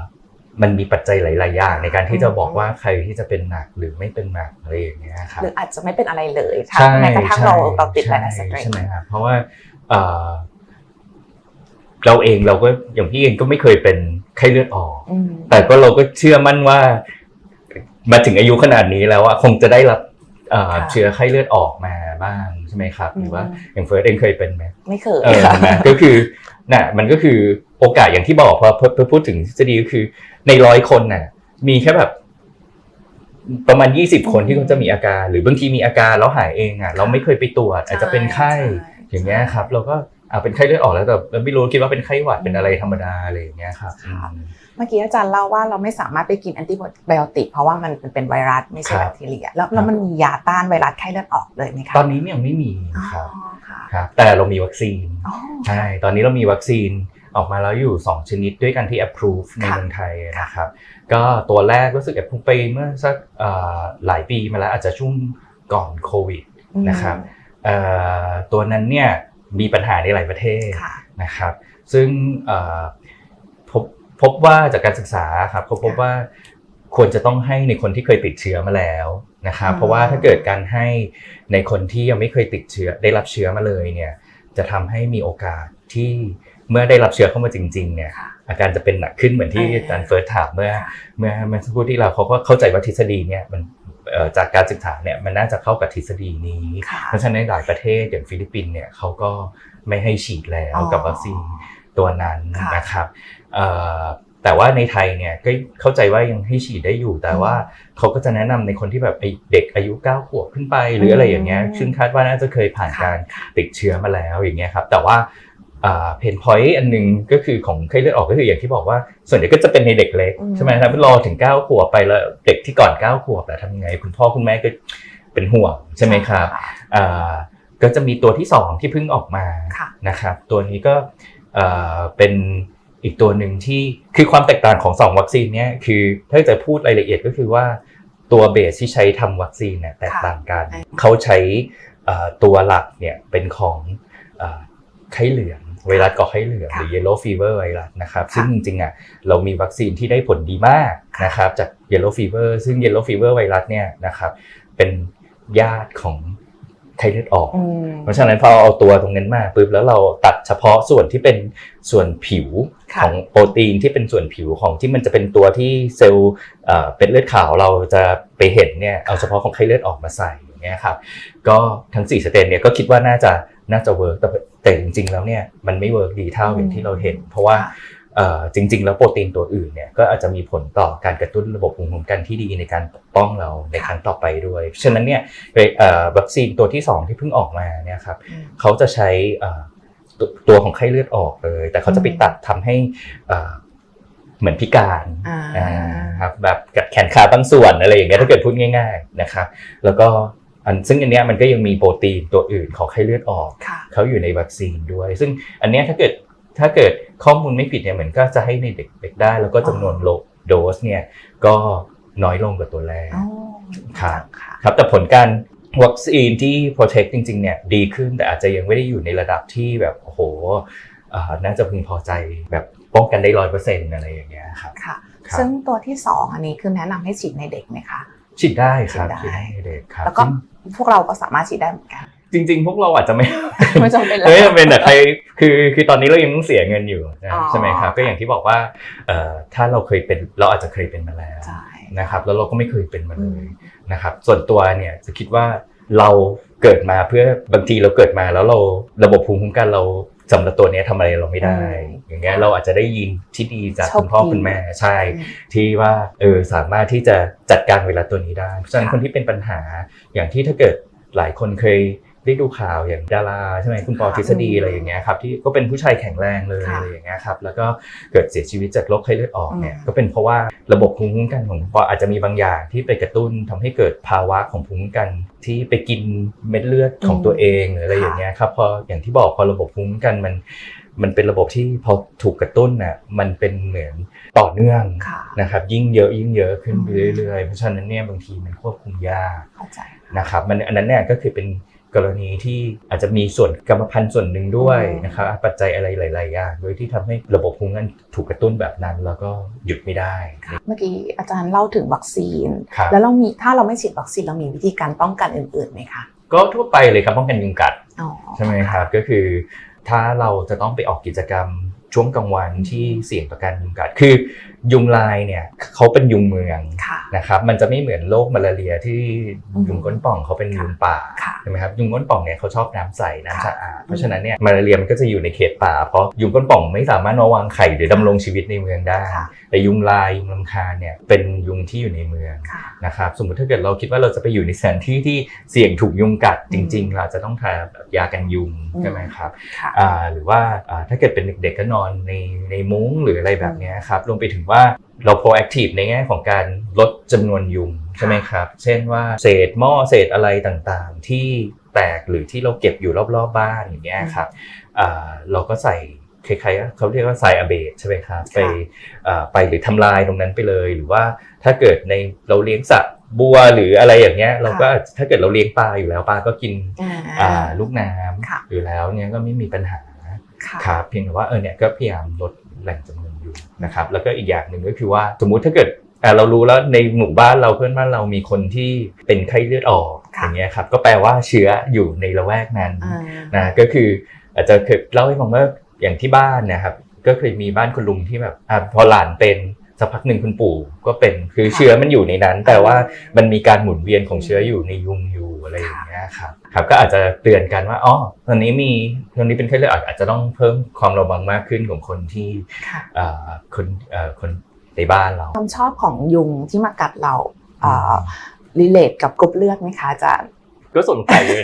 [SPEAKER 1] มันมีปัจจัยหลาย ๆ อย่าง ในการที่จะบอกว่าใครที่จะเป็นหนักหรือไม่เป็นหนักอะไรอย่างเงี้ยครับ
[SPEAKER 2] หรืออาจจะไม่เป็นอะไรเลยถ้า
[SPEAKER 1] ใช่
[SPEAKER 2] แม้กระทั่งเรา
[SPEAKER 1] ใช่
[SPEAKER 2] เราติดหลาย
[SPEAKER 1] ใช่
[SPEAKER 2] ๆสเตรน
[SPEAKER 1] ใช่ไหมครับเพราะว่าเอ่อเราเองเราก็อย่างพี่เองก็ไม่เคยเป็นไข้เลือดออก
[SPEAKER 2] อืม
[SPEAKER 1] แต่ก็เราก็เชื่อมั่นว่า มาถึงอายุขนาดนี้แล้วว่าคงจะได้รับเอ่อ
[SPEAKER 2] ค่ะ
[SPEAKER 1] เชื้อไข้เลือดออกมาบ้างใช่ไหมครับ หรือว่า
[SPEAKER 2] อืม
[SPEAKER 1] อย่างเฟิร์สเองเคยเป็นไหม
[SPEAKER 2] ไม่เคย
[SPEAKER 1] เออ
[SPEAKER 2] ค่ะ
[SPEAKER 1] เห็นไหมก็คือน่ะมันก็คือ โอกาสอย่างที่บอกพอพอพอพูดถึงทฤษฎีก็คือ ในร้อยคนน่ะ มีแค่แบบ ประมาณยี่สิบคนที่เขาจะมีอาการ หรือบางทีมีอาการแล้วหายเองอะ เราไม่เคยไปตรวจ อาจจะเป็นไข้
[SPEAKER 2] ใช่
[SPEAKER 1] อย่างเงี้ยครับ เราก็อ่าเป็นไข้เลือดออกแล้วแต่เราไม่รู้คิดว่าเป็นไข้หวัดเป็นอะไรธรรมดาอะไรอย่างเงี้ยครับ
[SPEAKER 2] ค่ะ
[SPEAKER 1] อืม
[SPEAKER 2] เมื่อกี้อาจารย์เล่าว่าเราไม่สามารถไปกินแอนติไบโอติกเพราะว่ามันเป็นไวรัสไม่ใช่
[SPEAKER 1] ค
[SPEAKER 2] แบ
[SPEAKER 1] รับ
[SPEAKER 2] คทีเรียแล้วแล้วมันมียาต้านไวรัสไข้เลือดออกเลยไหมคะ
[SPEAKER 1] ตอนนี้ยังไม่มี
[SPEAKER 2] อ๋อ
[SPEAKER 1] ครับ
[SPEAKER 2] ค่ะ
[SPEAKER 1] ครับแต่เรามีวัคซีน
[SPEAKER 2] อ๋อ
[SPEAKER 1] ใช่ตอนนี้เรามีวัคซีน ออกมาแล้วอยู่ 2 ชนิดด้วยกันที่ approve ใน
[SPEAKER 2] ค่ะ
[SPEAKER 1] เมืองไทยนะครับก็ตัวแรกรู้สึก approve ไปเมื่อสักเอ่อหลายปีมาแล้วอาจจะช่วงก่อนโควิดนะครับเอ่อตัวนั้นเนี่ยมีปัญหาในหลายประเทศ
[SPEAKER 2] ค่ะ
[SPEAKER 1] นะครับ ซึ่งเอ่อพบพบว่าจากการศึกษาครับเขาพบว่าควรจะต้องให้ในคนที่เคยติดเชื้อมาแล้วนะครับ
[SPEAKER 2] อืม
[SPEAKER 1] เพราะว่าถ้าเกิดการให้ในคนที่ยังไม่เคยติดเชื้อได้รับเชื้อมาเลยเนี่ยจะทำให้มีโอกาสที่ เมื่อได้รับเชื้อเข้ามาจริง ๆ เนี่ย
[SPEAKER 2] ค่ะ
[SPEAKER 1] อาการจะเป็นหนักขึ้นเหมือนที่
[SPEAKER 2] เออ
[SPEAKER 1] อาจารย์เฟิร์สถามเมื่อ
[SPEAKER 2] ค่ะ
[SPEAKER 1] เมื่อเมื่อสักครู่ที่เราเขาก็เข้าใจว่าทฤษฎีเนี่ยมันเอ่อจากการศึกษาเนี่ยมันน่าจะเข้ากับทฤษฎีนี้
[SPEAKER 2] ค่ะ
[SPEAKER 1] เพราะฉะนั้นในหลายประเทศอย่างฟิลิปปินส์เนี่ยเขาก็ไม่ให้ฉีดแล้ว
[SPEAKER 2] อ๋อ
[SPEAKER 1] กับวัคซีนตัวนั้น
[SPEAKER 2] ค่ะ
[SPEAKER 1] นะครับเอ่อแต่ว่าในไทยเนี่ยก็เข้าใจว่ายังให้ฉีดได้อยู่ แต่ว่าเขาก็จะแนะนำในคนที่แบบไอ้เด็กอายุ9ขวบขึ้นไป หรืออะไรอย่างเงี้ย
[SPEAKER 2] อืม
[SPEAKER 1] ซึ่งคาดว่าน่าจะเคยผ่าน
[SPEAKER 2] ค่ะ
[SPEAKER 1] การติดเชื้อมาแล้วอย่างเงี้ยครับแต่ว่า เพนพอยต์อันหนึงก็คือของไข้เลือดออกก็คืออย่างที่บอกว่า ส่วนใหญ่ก็จะเป็นในเด็กเล็ก
[SPEAKER 2] อืม
[SPEAKER 1] ใช่ไหมครับรอถึง9ขวบไปแล้วเด็กที่ก่อน9ขวบแล้วทำยังไง คุณพ่อคุณแม่ก็เป็นห่วงใช่ไหมครับอ่าก็จะมีตัวที่ 2 ที่เพิ่งออกมา
[SPEAKER 2] ค่ะ
[SPEAKER 1] นะครับตัวนี้ก็เอ่อเป็นอีกตัวหนึ่งที่คือความแตกต่างของ 2 วัคซีนเนี้ยคือถ้าจะพูดรายละเอียดก็คือว่าตัวเบสที่ใช้ทำวัคซีนเนี่ยแตกต่างกัน
[SPEAKER 2] ค่ะ
[SPEAKER 1] เขาใช้เอ่อตัวหลักเนี่ยเป็นของเอ่อไข้เหลือง ไวรัสก่อไข้เหลืองหรือ yellow fever ไวรัสนะครับ
[SPEAKER 2] ค่ะ
[SPEAKER 1] ซึ่งจริงๆอะเรามีวัคซีนที่ได้ผลดีมากนะครับจาก yellow fever ซึ่ง yellow fever ไวรัสเนี่ยนะครับเป็นญาติของไข้เลือดออก
[SPEAKER 2] อืม
[SPEAKER 1] เพราะฉะนั้นพอเอาตัวตรงนั้นมาปุ๊บแล้วเราตัดเฉพาะส่วนที่เป็นส่วนผิว
[SPEAKER 2] ค่ะ
[SPEAKER 1] ของโปรตีนที่เป็นส่วนผิวของที่มันจะเป็นตัวที่เซลล์เอ่อเป็นเลือดขาวเราจะไปเห็นเนี่ยเอาเฉพาะของไข้เลือดออกมาใส่อย่างเงี้ยครับก็ทั้ง4สเตนเนี่ยก็คิดว่าน่าจะ น่าจะเวิร์กแต่แต่จริงๆแล้วเนี่ยมันไม่เวิร์กดีเท่าอย่างที่เราเห็น เพราะว่า
[SPEAKER 2] ค่ะ
[SPEAKER 1] เอ่อจริง ๆ แล้วโปรตีนตัวอื่นเนี่ยก็อาจจะมีผลต่อการกระตุ้นระบบภูมิคุ้มกันที่ดีในการปกป้องเราในครั้งต่อไปด้วย ฉะนั้นเนี่ยเอ่อวัคซีนตัวที่สองที่เพิ่งออกมาเนี่ยครับ
[SPEAKER 2] อืม
[SPEAKER 1] เขาจะใช้เอ่อตัวตัวของไข้เลือดออกเลย แต่เขาจะไป
[SPEAKER 2] อืม
[SPEAKER 1] ตัดทำให้เอ่อเหมือนพิการ
[SPEAKER 2] อ่า
[SPEAKER 1] อ่าครับแบบแขนขาบางส่วนอะไรอย่างเงี้ยถ้าเกิดพูดง่าย ๆนะครับ แล้วก็ อันซึ่งอันเนี้ยมันก็ยังมีโปรตีนตัวอื่นของไข้เลือดออก
[SPEAKER 2] ค่ะ
[SPEAKER 1] เขาอยู่ในวัคซีนด้วย ซึ่งอันเนี้ยถ้าเกิดถ้าเกิดข้อมูลไม่ผิดเนี่ยเหมือนก็จะให้ในเด็กๆได้ แล้วก็จำนวนโลโดสเนี่ยก็น้อยลงกว่าตัวแรก
[SPEAKER 2] อ๋อ
[SPEAKER 1] ครับ
[SPEAKER 2] ค่ะ
[SPEAKER 1] ครับแต่ผลการวัคซีนที่ protect จริงๆเนี่ยดีขึ้นแต่อาจจะยังไม่ได้อยู่ในระดับที่แบบโอ้โหอ่าน่าจะพึงพอใจแบบป้องกันได้ร้อยเปอร์เซ็นต์อะไรอย่างเงี้ยครับ
[SPEAKER 2] ค่ะ
[SPEAKER 1] ครับ
[SPEAKER 2] ซึ่งตัวที่สองอันนี้คือแนะนำให้ฉีดในเด็กไหมคะ
[SPEAKER 1] ฉีดได้ครับ
[SPEAKER 2] ฉี
[SPEAKER 1] ฉี
[SPEAKER 2] ด
[SPEAKER 1] ด
[SPEAKER 2] ได้
[SPEAKER 1] ได้เด็กครับ
[SPEAKER 2] แล้วก็พวกเราก็สามารถฉีดได้เหมือนกัน
[SPEAKER 1] จริง ๆ พวกเราอาจจะไม่
[SPEAKER 2] ไม่จำเป็นแล้ว
[SPEAKER 1] ไม่จำเป็นแต่ใครคือคือตอนนี้เรายังต้องเสียเงินอยู่นะ
[SPEAKER 2] อ๋อ
[SPEAKER 1] ใช่ไหมครับก็อย่างที่บอกว่าเอ่อถ้าเราเคยเป็นเราอาจจะเคยเป็นมาแล้ว
[SPEAKER 2] ใช่
[SPEAKER 1] นะครับ แล้วเราก็ไม่เคยเป็นมา
[SPEAKER 2] อื
[SPEAKER 1] เล
[SPEAKER 2] ม
[SPEAKER 1] ยนะครับ ส่วนตัวเนี่ยจะคิดว่าเราเกิดมาเพื่อบางทีเราเกิดมาแล้วเราระบบภูมิคุ้มกันเรา สำหรับตัวเนี้ยทำอะไรเราไม่ได้ อย่างเงี้ยเราอาจจะได้ยินที่ดีจาก
[SPEAKER 2] โชค
[SPEAKER 1] คุณพ่อ
[SPEAKER 2] ดี
[SPEAKER 1] คุณแม่ใช่
[SPEAKER 2] อืม
[SPEAKER 1] ที่ว่าเออสามารถที่จะจัดการไวรัสตัวนี้ได้ เพราะฉะนั้น
[SPEAKER 2] ค่ะ
[SPEAKER 1] คนที่เป็นปัญหาอย่างที่ถ้าเกิดหลายคนเคย ได้ดูข่าวอย่างดาราใช่ไหมคุณปอ
[SPEAKER 2] ค่ะ
[SPEAKER 1] ทฤษฎีอะไรอย่างเงี้ยครับที่ก็เป็นผู้ชายแข็งแรงเลย
[SPEAKER 2] ค่ะ
[SPEAKER 1] อะไรอย่างเงี้ยครับแล้วก็เกิดเสียชีวิตจากโรคไข้เลือดออกเนี่ย
[SPEAKER 2] อืม
[SPEAKER 1] ก็เป็นเพราะว่าระบบภูมิคุ้มกันของคุณปออาจจะมีบางอย่างที่ไปกระตุ้นทำให้เกิดภาวะของภูมิคุ้มกันที่ไปกินเม็ดเลือดของตัวเองหรืออะไรอย่างเงี้ยครับพออย่างที่บอกพอระบบภูมิคุ้มกันมันมันเป็นระบบที่พอถูกกระตุ้นน่ะมันเป็นเหมือนต่อเนื่อง
[SPEAKER 2] ค่ะ
[SPEAKER 1] นะครับ ยิ่งเยอะยิ่งเยอะขึ้นไป
[SPEAKER 2] อืม
[SPEAKER 1] เรื่อยๆเพราะฉะนั้นเนี่ยบางทีมันควบคุมยาก
[SPEAKER 2] เข้าใจ
[SPEAKER 1] นะครับ มันอันนั้นเนี่ยก็คือเป็น กรณีที่อาจจะมีส่วนกรรมพันธุ์ส่วนหนึ่งด้วย
[SPEAKER 2] อืม
[SPEAKER 1] นะครับปัจจัยอะไรหลาย ๆ อย่างโดยที่ทำให้ระบบภูมิคุ้มกันถูกกระตุ้นแบบนั้น แล้วก็หยุดไม่ได้
[SPEAKER 2] เมื่อกี้อาจารย์เล่าถึงวัคซีน
[SPEAKER 1] ครับ
[SPEAKER 2] แล้วเรามีถ้าเราไม่ฉีดวัคซีนเรามีวิธีการป้องกันอื่นๆไหมคะ
[SPEAKER 1] ก็ทั่วไปเลยครับป้องกันยุงกัด
[SPEAKER 2] อ๋อ
[SPEAKER 1] ใช่ไหมครับก็คือ ถ้าเราจะต้องไปออกกิจกรรมช่วงกลางวันที่เสี่ยงต่อการยุงกัดคือยุงลายเนี่ยเขาเป็นยุงเมือง
[SPEAKER 2] ค่ะ
[SPEAKER 1] นะครับมันจะไม่เหมือนโรคมาลาเรียที่
[SPEAKER 2] อืม
[SPEAKER 1] ยุงก้นป่องเขาเป็นยุงป่า
[SPEAKER 2] ค่ะ
[SPEAKER 1] ใช่ไหมครับยุงก้นป่องเนี่ยเขาชอบน้ำใสน้ำ
[SPEAKER 2] ค่ะ
[SPEAKER 1] สะอาดเพราะฉะนั้นเนี่ยมาลาเรียมันก็จะอยู่ในเขตป่า เพราะยุงก้นป่องไม่สามารถมาวางไข่หรือดำรงชีวิตในเมืองได้
[SPEAKER 2] ค่ะ
[SPEAKER 1] แต่ยุงลายยุงลำคาญเนี่ยเป็นยุงที่อยู่ในเมือง
[SPEAKER 2] ค่ะ
[SPEAKER 1] นะครับสมมติถ้าเกิดเราคิดว่าเราจะไปอยู่ในสถานที่ที่เสี่ยงถูกยุงกัด
[SPEAKER 2] อื
[SPEAKER 1] จ
[SPEAKER 2] ม
[SPEAKER 1] ริง ๆ เราจะต้องทาแบบยากันยุง
[SPEAKER 2] อืม
[SPEAKER 1] ใช่ไหมครับ
[SPEAKER 2] ค่ะ
[SPEAKER 1] อ่าหรือว่าอ่าถ้าเกิดเป็นเด็กๆก็นอนในในมุ้งหรืออะไรแบบเนี้ยครับรวมไปถึงว่าเรา proactive ในแง่ของการลดจำนวนยุงใช่ไหมครับ เช่นว่าเศษหม้อเศษอะไรต่างๆ ที่แตกหรือที่เราเก็บอยู่รอบๆบ้านอย่างเงี้ยครับอ่าเราก็ใส่คล้ายๆเขาเรียกว่าไซอาเบตใช่ไหมครับไปอ่าไปหรือทำลายตรงนั้นไปเลย หรือว่าถ้าเกิดในเราเลี้ยงสัตว์บัวหรืออะไรอย่างเงี้ยเราก็ถ้าเกิดเราเลี้ยงปลาอยู่แล้วปลาก็กิน
[SPEAKER 2] อ่า
[SPEAKER 1] อ่าลูกน้
[SPEAKER 2] ค่ะำ
[SPEAKER 1] อยู่แล้วเนี่ยก็ไม่มีปัญหา
[SPEAKER 2] ค่ะ
[SPEAKER 1] ครับเพียงแต่ว่าเออเนี่ยก็พยายามลดแหล่งจำนวน ยุงนะครับแล้วก็อีกอย่างหนึ่งก็คือว่าสมมุติถ้าเกิดอ่าเรารู้แล้วในหมู่บ้านเราเพื่อนบ้านเรามีคนที่เป็นไข้เลือดออก
[SPEAKER 2] ค่ะ
[SPEAKER 1] อย่างเงี้ยครับก็แปลว่าเชื้ออยู่ในละแวกนั้น
[SPEAKER 2] อ่า
[SPEAKER 1] นะก็คืออาจจะเคยเล่าให้ฟังว่าอย่างที่บ้านนะครับก็เคยมีบ้านคุณลุงที่แบบอะพอหลานเป็น สักพักหนึ่งคุณปู่ก็เป็นคือเชื้อมันอยู่ในนั้น แต่ว่ามันมีการหมุนเวียนของเชื้ออยู่ในยุงอยู่อะไรอย่างเงี้ยครับครับก็อาจจะเตือนกันว่าอ๋อตอนนี้มีตอนนี้เป็นไข้เลือดออกอาจจะต้องเพิ่มความระวังมากขึ้นของคนที่
[SPEAKER 2] ค่ะ
[SPEAKER 1] อ่าคนเอ่อคนในบ้านเรา
[SPEAKER 2] ความชอบของยุงที่มากัดเราอ่ารีเลทกับกรุ๊ปเลือดไหมคะอาจารย์
[SPEAKER 1] ก็สนใจเลย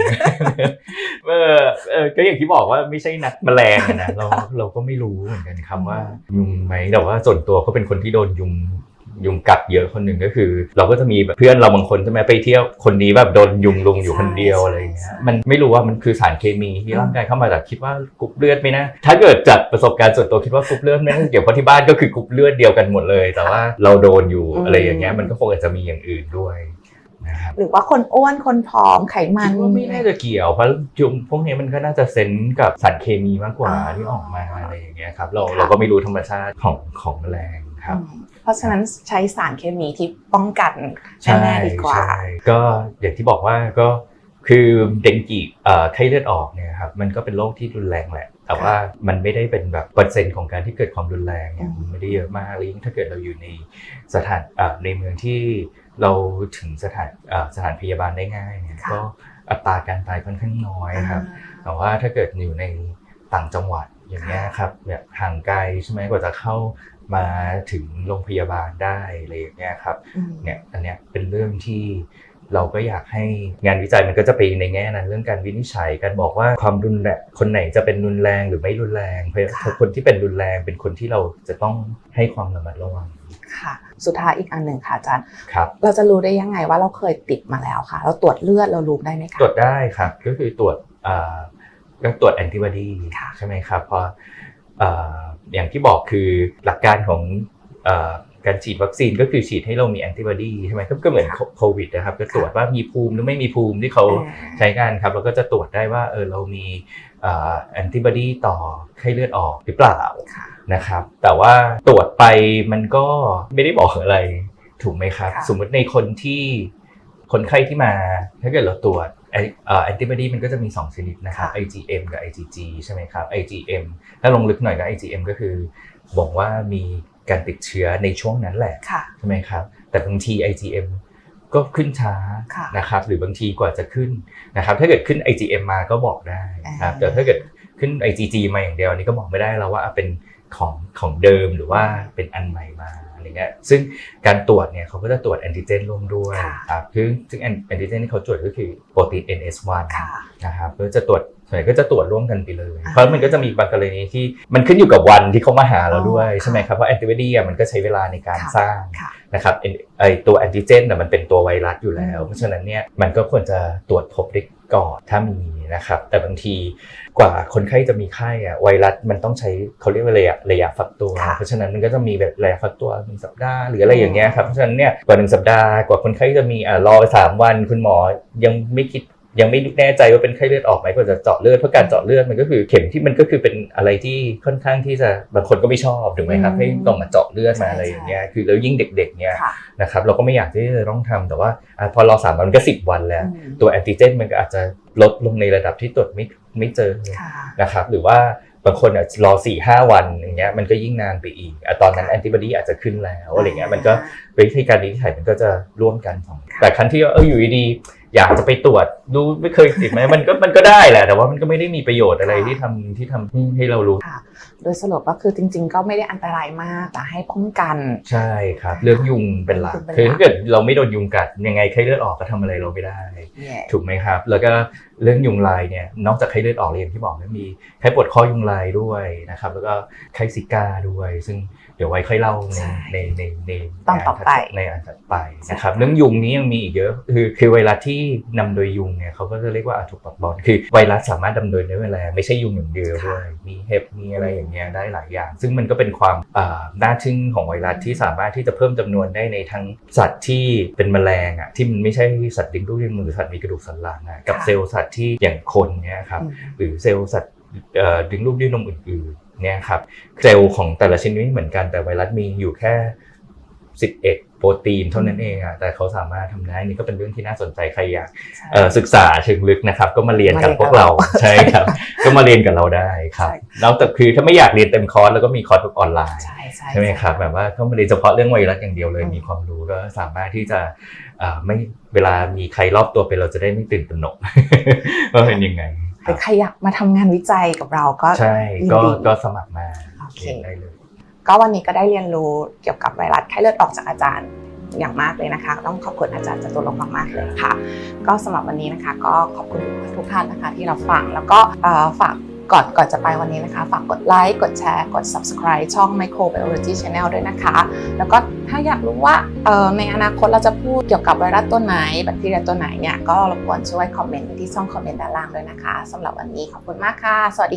[SPEAKER 1] เออเออก็อย่างที่บอกว่าไม่ใช่นักแมลงอะนะเราเราก็ไม่รู้เหมือนกันครับว่ายุงไหมแต่ว่าส่วนตัวก็เป็นคนที่โดนยุงยุงกัดเยอะคนหนึ่งก็คือ เราก็จะมีแบบเพื่อนเราบางคนใช่ไหมไปเที่ยวคนนี้แบบโดนยุงลุงอยู่คนเดียว
[SPEAKER 2] ใช่
[SPEAKER 1] อะไรอย่างเงี้ย
[SPEAKER 2] ใช่
[SPEAKER 1] มันไม่รู้ว่ามันคือสารเคมีที่
[SPEAKER 2] อืม
[SPEAKER 1] ร่างกายเข้ามาแต่คิดว่ากรุ๊ปเลือดไหมนะถ้าเกิดจากประสบการณ์ส่วนตัวคิดว่ากรุ๊ปเลือดไม่น่าจะเกี่ยวเพราะที่บ้านก็คือกรุ๊ปเลือดเดียวกันหมดเลย แต่ว่าเราโดนอยู่
[SPEAKER 2] อืม
[SPEAKER 1] อะไรอย่างเงี้ยมันก็คงอาจจะมีอย่างอื่นด้วยนะครับ
[SPEAKER 2] หรือว่าคนอ้วนคนผอมไขมั
[SPEAKER 1] คิ
[SPEAKER 2] น
[SPEAKER 1] ดว่าไม่น่าจะเกี่ยวเพราะยุงพวกนี้มันก็น่าจะเซนส์กับสารเคมีมากกว่า
[SPEAKER 2] อ๋อ
[SPEAKER 1] ที่ออกมาอะไรอย่างเงี้ยครับเรา
[SPEAKER 2] ค่ะ
[SPEAKER 1] เราก็ไม่รู้ธรรมชาติของของแมลงครับ
[SPEAKER 2] อืมเพราะฉะนั้นใช้สารเคมีที่ป้องกันแน่ๆดีกว่า
[SPEAKER 1] ใช่ก็อย่างที่บอกว่าก็คือเดงกีเอ่อไข้เลือดออกเนี่ยครับมันก็เป็นโรคที่รุนแรงแหละ แต่ว่ามันไม่ได้เป็นแบบเปอร์เซ็นต์ของการที่เกิดความรุนแรงเนี่ย
[SPEAKER 2] อืม
[SPEAKER 1] มันไม่ได้เยอะมากแล้วยิ่งถ้าเกิดเราอยู่ในสถานเอ่อในเมืองที่ เราถึงสถานเอ่อสถานพยาบาลได้ง่ายเนี่ยก็อัตราการตายค่อนข้างน้อยครับแต่ว่าถ้าเกิดอยู่ในต่างจังหวัดอย่างเงี้ยครับแบบห่างไกลใช่ไหมกว่าจะเข้ามาถึงโรงพยาบาลได้อะไรอย่างเงี้ยครับ
[SPEAKER 2] อืม
[SPEAKER 1] เนี่ยอันเนี้ยเป็นเรื่องที่ เราก็อยากให้งานวิจัยมันก็จะไปในแง่นั้นเรื่องการวินิจฉัยการบอกว่าความรุนแรงคนไหนจะเป็นรุนแรงหรือไม่รุนแรงเพราะ
[SPEAKER 2] ค่ะ
[SPEAKER 1] คนที่เป็นรุนแรงเป็นคนที่เราจะต้องให้ความระมัดระวัง
[SPEAKER 2] ค่ะ สุดท้ายอีกอันหนึ่งค่ะอาจารย์
[SPEAKER 1] ครับ
[SPEAKER 2] เราจะรู้ได้ยังไงว่าเราเคยติดมาแล้วค่ะ เราตรวจเลือดเรารู้ได้ไหมคะ
[SPEAKER 1] ตรวจได้ครับก็คือตรวจอ่าก็ตรวจแอนติบอดี
[SPEAKER 2] ค่ะ
[SPEAKER 1] ใช่ไหมครับเพราะอ่าอย่างที่บอกคือหลักการของอ่า การฉีดวัคซีนก็คือฉีดให้เรามีแอนติบอดีใช่ไหมก็ก็เหมือนโควิดนะครับก็ตรวจว่ามีภูมิหรือไม่มีภูมิที่เขา
[SPEAKER 2] อ่า
[SPEAKER 1] ใช้กันครับเราก็จะตรวจได้ว่าเออเรามีแอนติบอดีต่อไข้เลือดออกหรือเปล่า
[SPEAKER 2] ค่ะ
[SPEAKER 1] นะครับแต่ว่าตรวจไปมันก็ไม่ได้บอกอะไรถูกไหมครับ
[SPEAKER 2] ค่ะ
[SPEAKER 1] สมมติในคนที่คนไข้ที่มาถ้าเกิดเราตรวจแอนติบอดีมันก็จะมี 2 ชนิดนะครับ IgM กับ IgG ใช่ไหมครับ IgM ถ้าลงลึกหน่อยก็ IgM ก็คือบอกว่ามี การติดเชื้อในช่วงนั้นแหละ
[SPEAKER 2] ค่ะ
[SPEAKER 1] ใช่ไหมครับ แต่บางที IgM ก็ขึ้นช้า
[SPEAKER 2] ค่ะ
[SPEAKER 1] นะครับ หรือบางทีกว่าจะขึ้นนะครับ ถ้าเกิดขึ้น IgM มาก็บอกได้ครับ
[SPEAKER 2] อ่า
[SPEAKER 1] แต่ถ้าเกิดขึ้น IgG มาอย่างเดียวอันนี้ก็บอกไม่ได้แล้วว่าเป็นของของเดิมหรือว่าเป็นอันใหม่มาอะไรเงี้ยซึ่งการตรวจเนี่ยเขาก็จะตรวจแอนติเจนร่วมด้วย
[SPEAKER 2] ค่ะ
[SPEAKER 1] ครับคือซึ่งแอนติเจนที่เขาตรวจก็คือโปรตีน NS1
[SPEAKER 2] ค่ะ
[SPEAKER 1] นะครับก็จะตรวจ ส่วนใหญ่ก็จะตรวจร่วมกันไปเลย
[SPEAKER 2] อ่า
[SPEAKER 1] เพราะมันก็จะมีบางกรณีที่มันขึ้นอยู่กับวันที่เขามาหาเราด้วย
[SPEAKER 2] อ๋อ
[SPEAKER 1] ใช่ไหมครับเพราะแอนติบอดีมันก็ใช้เวลาในการ
[SPEAKER 2] ค่ะ
[SPEAKER 1] สร้าง
[SPEAKER 2] ค่ะ
[SPEAKER 1] นะครับไอ้ไอตัวแอนติเจนน่ะมันเป็นตัวไวรัสอยู่แล้ว
[SPEAKER 2] อืม
[SPEAKER 1] เพราะฉะนั้นเนี่ยมันก็ควรจะตรวจพบได้ก่อนถ้ามีนะครับ แต่บางทีกว่าคนไข้จะมีไข้อะไวรัสมันต้องใช้เขาเรียกว่าระยะระยะฟักตัว
[SPEAKER 2] ค่ะ
[SPEAKER 1] เพราะฉะนั้นมันก็จะมีแบบระยะฟักตัวหนึ่งสัปดาห์หรืออะไรอย่างเงี้ยครับเพราะฉะนั้นเนี่ยกว่าหนึ่งสัปดาห์กว่าคนไข้จะมีอ่ารอสามวัน คุณหมอยังไม่คิด ยังไม่แน่ใจว่าเป็นไข้เลือดออกไหมก็จะเจาะเลือดเพราะการเจาะเลือดมันก็คือเข็มที่มันก็คือเป็นอะไรที่ค่อนข้างที่จะบางคนก็ไม่ชอบถูกไหมครับ
[SPEAKER 2] อืม
[SPEAKER 1] ให้ต้องมาเจาะเลือดมา
[SPEAKER 2] ใช่
[SPEAKER 1] อะไรอย่างเงี้ยคือแล้วยิ่งเด็กๆเนี่ย
[SPEAKER 2] ค่ะ
[SPEAKER 1] นะครับเราก็ไม่อยากที่จะต้องทำแต่ว่าอะพอรอสามวันมันก็สิบวันแล้ว
[SPEAKER 2] อืม
[SPEAKER 1] ตัวแอนติเจนมันก็อาจจะลดลงในระดับที่ตรวจไม่ไม่เจอ
[SPEAKER 2] ค่ะ
[SPEAKER 1] นะครับหรือว่าบางคนอะรอสี่ห้าวันอย่างเงี้ยมันก็ยิ่งนานไปอีกอะตอนนั้นแอนติบอดีอาจจะขึ้นแล้วอะไรเงี้ยมันก็วิธีการวินิจฉัยมันก็จะร่วมกันสองแต่ครั้นที่ว่าเอออยู่ดีๆ อยากจะไปตรวจดูไม่เคยติดไหมมันก็มันก็ได้แหละ แต่ว่ามันก็ไม่ได้มีประโยชน์อะไรที่ทำที่ทำให้เรารู้
[SPEAKER 2] ค่ะ โดยสรุปก็คือจริง ๆ ก็ไม่ได้อันตรายมากแต่ให้ป้องกัน
[SPEAKER 1] ใช่ครับเรื่องยุงเป็นหลัก
[SPEAKER 2] ยุงเป็นหลัก
[SPEAKER 1] คือถ้าเกิดเราไม่โดนยุงกัดยังไงไข้เลือดออกก็ทำอะไรเราไม่ได้
[SPEAKER 2] เนี่ย
[SPEAKER 1] ถูกไหมครับ แล้วก็เรื่องยุงลายเนี่ยนอกจากไข้เลือดออกแล้วอย่างที่บอกเนี่ยมีไข้ปวดข้อยุงลายด้วยนะครับ แล้วก็ไข้ซิก้าด้วย ซึ่งเดี๋ยวไว้ค่อยเล่าใน
[SPEAKER 2] ใช่
[SPEAKER 1] ในในใน
[SPEAKER 2] ตอนต่อไป
[SPEAKER 1] ในอันถัดไปนะครับเรื่องยุงนี้ยังมีอีกเยอะคือคือไวรัสที่นำโดยยุงเนี่ยเขาก็จะเรียกว่าอะโทปับบอลคือไวรัสสามารถดำเนินได้เวลาไม่ใช่ยุงอย่างเดียวด้วยมีเห็บมีอะไรอย่างเงี้ยได้หลายอย่าง ซึ่งมันก็เป็นความอ่าน่าทึ่งของไวรัสที่สามารถที่จะเพิ่มจำนวนได้ในทั้งสัตว์ที่เป็นแมลงอะที่มันไม่ใช่สัตว์ดิ้นรูปดิ้นมือสัตว์มีกระดูกสันหลังอะกับเซลล์สัตว์ที่อย่างคนเนี่ยครับ
[SPEAKER 2] อืม
[SPEAKER 1] หรือเซลล์สัตว์เอ่อดึงรูปดิ้นนมอื่นๆเนี่ยครับเซลล์ของแต่ละชนิดไม่เหมือนกันแต่ไวรัสมีอยู่แค่ 11 โปรตีนเท่านั้นเองอะแต่เขาสามารถทำได้นี่ก็เป็นเรื่องที่น่าสนใจใครอยาก
[SPEAKER 2] ใช่
[SPEAKER 1] เอ่อศึกษาเชิงลึกนะครับ ก็มาเรียนกับ
[SPEAKER 2] มาเรียน
[SPEAKER 1] พวกเรา
[SPEAKER 2] กับเรา
[SPEAKER 1] ใช่ครับ ก็มาเรียนกับเราได้ครับ
[SPEAKER 2] ใช่
[SPEAKER 1] แล้วแต่คือถ้าไม่อยากเรียนเต็มคอร์สแล้วก็มีคอร์สออนไลน์
[SPEAKER 2] ใช่ใช่
[SPEAKER 1] ใช่ไหมครับแบบว่าก็มาเรียนเฉพาะเรื่องไวรัสอย่างเดียวเลย
[SPEAKER 2] อืม
[SPEAKER 1] มีความรู้ก็สามารถที่จะเอ่อไม่เวลามีใครรอบตัวเป็นเราจะได้ไม่ตื่นตระหนกว่าเป็นยังไง
[SPEAKER 2] หรือใครอยากมาทำงานวิจัยกับเราก็
[SPEAKER 1] ใช่
[SPEAKER 2] ยิน
[SPEAKER 1] ก็
[SPEAKER 2] ดี
[SPEAKER 1] ก็สมัครมา
[SPEAKER 2] โอเค
[SPEAKER 1] เรียนได้เลย
[SPEAKER 2] ก็วันนี้ก็ได้เรียนรู้เกี่ยวกับไวรัสไข้เลือดออกจากอาจารย์อย่างมากเลยนะคะ ต้องขอบคุณอาจารย์จตุรงค์มากๆเลยค่ะ ก็สำหรับวันนี้นะคะ ก็ขอบคุณทุกท่านนะคะที่เรับฟังแล้วก็ฝากก่อนก่อนจะไปวันนี้นะคะ ฝากกดไลค์กดแชร์กด subscribe ช่อง Microbiology Channel ด้วยนะคะ แล้วก็ถ้าอยากรู้ว่าในอนาคตเราจะพูดเกี่ยวกับไวรัสตัวไหนแบคทีเรียตัวไหนเนี่ยก็รบกวนช่วยคอมเมนต์ที่ช่องคอมเมนต์ด้านล่างด้วยนะคะสำหรับวันนี้ขอบคุณมากค่ะ สวัสดี